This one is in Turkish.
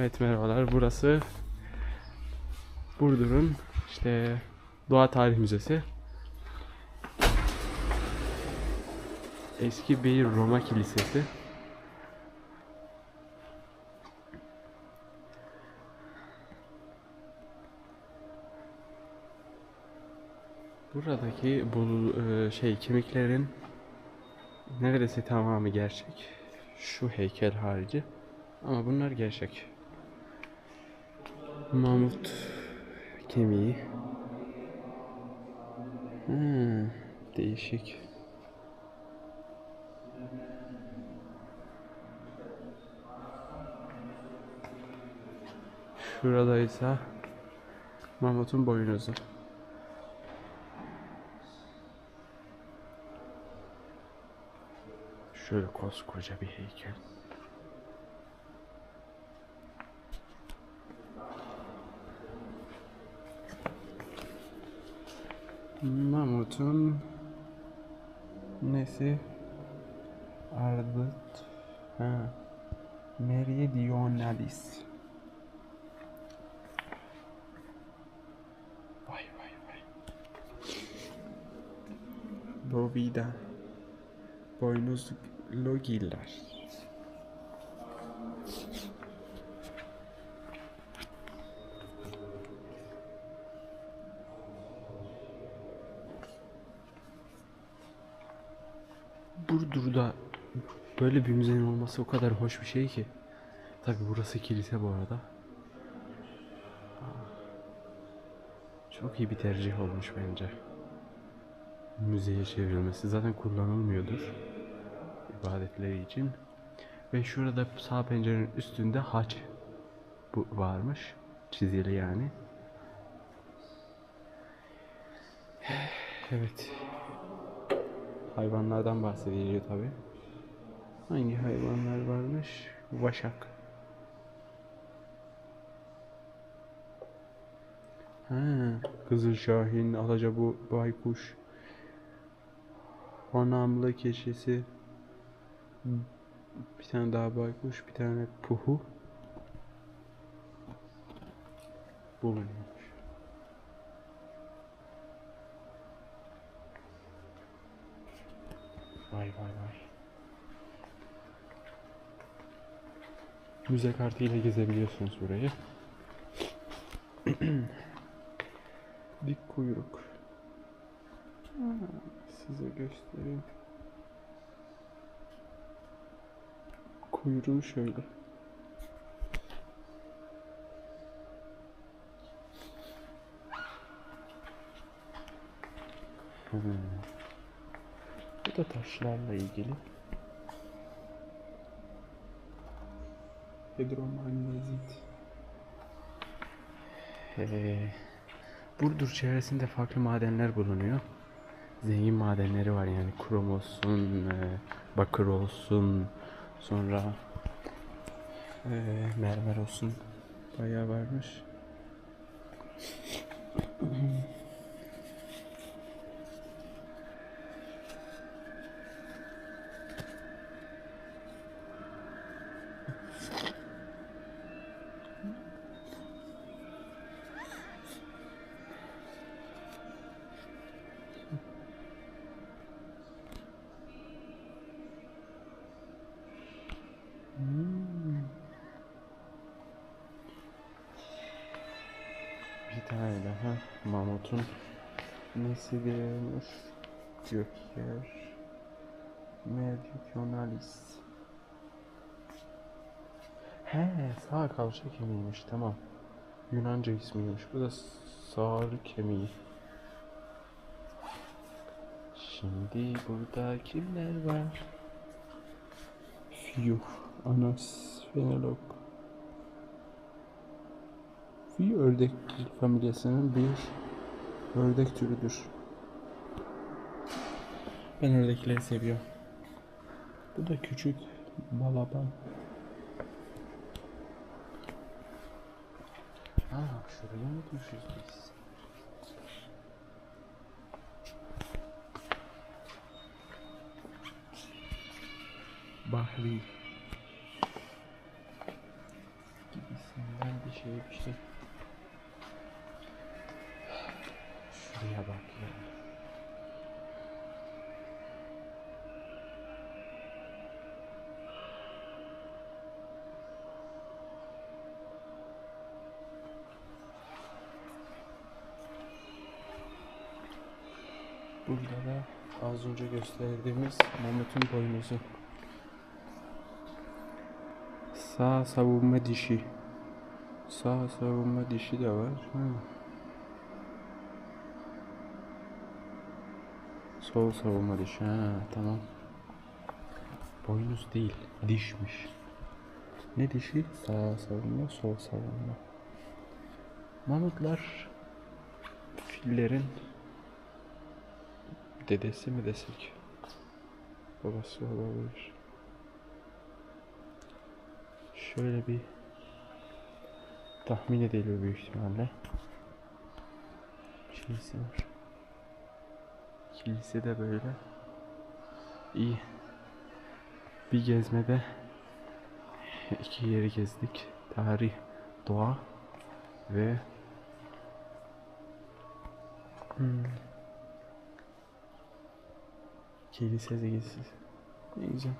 Evet merhabalar. Burası Burdur'un işte Doğa Tarih Müzesi. Eski bir Roma kilisesi. Buradaki bu e, şey kemiklerin neredeyse tamamı gerçek. Şu heykel harici. Ama bunlar gerçek. Mamut kemiği. Hmm, değişik. Şurada ise mamutun boynuzu. Şöyle koskoca bir heykel. Mamutun nesi? Ardıt. Ha. Meridionalis. Vay vay vay. Bovida. Boynuzlu giller. Burdur'da böyle bir müzenin olması o kadar hoş bir şey ki. Tabi burası kilise bu arada. Çok iyi bir tercih olmuş bence. Müzeye çevrilmesi zaten kullanılmıyordur ibadetleri için. Ve şurada sağ pencerenin üstünde haç bu varmış. Çizili yani. Evet. Hayvanlardan bahsediliyor tabi. Hangi hayvanlar varmış? Vaşak. Ha, Kızıl Şahin, Alacabu, Baykuş, Honamlı keçisi, bir tane daha baykuş, bir tane puhu bulunuyormuş. Vay vay. Müze kartıyla gezebiliyorsunuz burayı. Dik kuyruk. Ha, size göstereyim. Kuyruğu şöyle. Hmm. Da taşlarla ilgili. Hidromagnesit. Ee, Burdur çevresinde farklı madenler bulunuyor. Zengin madenleri var yani krom olsun, e, bakır olsun, sonra e, mermer olsun. Bayağı varmış. Tane daha mamutun nesi diyormuş? Gökyer Meridionalis. He, sağ kalça kemiğiymiş tamam. Yunanca ismiymiş. Bu da sağır kemiği. Şimdi burada kimler var? Fiyuh, Anas, Fenolog. Fi ördek familyasının bir ördek türüdür. Ben ördekleri seviyorum. Bu da küçük balaban. Aa, şuraya mı düşüyoruz biz? Bahri. Gibisi. bir şey bir şey. Şuraya bak ya. Burada da az önce gösterdiğimiz mamutun boynuzu. Sağ savunma dişi. Sağ savunma dişi de var. Ha. Sol savunma dişi. Ha, tamam. Boynuz değil, dişmiş. Ne dişi? Sağ savunma, sol savunma. Mamutlar fillerin dedesi mi desek? Babası olabilir. Şöyle bir tahmin ediliyor büyük ihtimalle. Kilise var. Kilise de böyle. İyi. Bir gezmede iki yeri gezdik. Tarih, doğa ve hmm. kilise gezisi. Ne güzel.